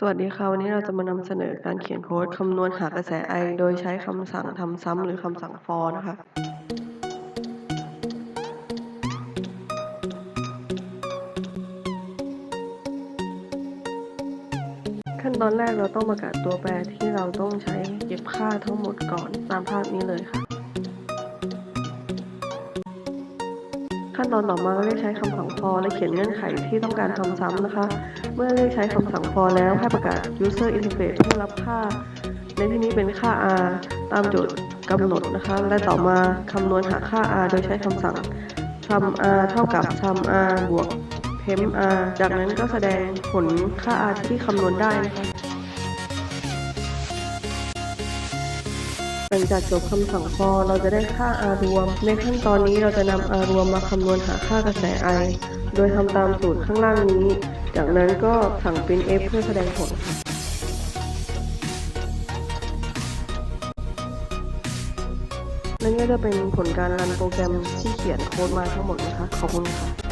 สวัสดีค่ะ วันนี้เราจะมานำเสนอการเขียนโค้ดคำนวณหากระแสไอ โดยใช้คำสั่งทำซ้ำหรือคำสั่ง for นะคะ ขั้นตอนแรกเราต้องประกาศตัวแปรที่เราต้องใช้เก็บค่าทั้งหมดก่อนตามภาพนี้เลยค่ะ ขั้นตอนต่อมาเรียกใช้คำสั่ง for และเขียนเงื่อนไขที่ต้องการทำซ้ำนะคะ เมื่อเรียกใช้คำสั่ง for แล้วให้ประกาศ user interface เพื่อรับค่า ในที่นี้เป็นค่า r ตามโจทย์กำหนดนะคะ และต่อมาคำนวณหาค่า r โดยใช้คำสั่ง sum r เท่ากับ sum r บวก temp r จากนั้นก็แสดงผลค่า r ที่คำนวณได้นะคะหลังจากจบคำสั่ง for เราจะได้ค่า r รวม ในขั้นตอนนี้เราจะนำ r รวมมาคำนวณหาค่ากระแส i โดยทำตามสูตรข้างล่างนี้ จากนั้นก็สั่ง printf เพื่อแสดงผลค่ะนั่นก็จะเป็นผลการรันโปรแกรมที่เขียนโค้ดมาทั้งหมดนะคะ ขอบคุณค่ะ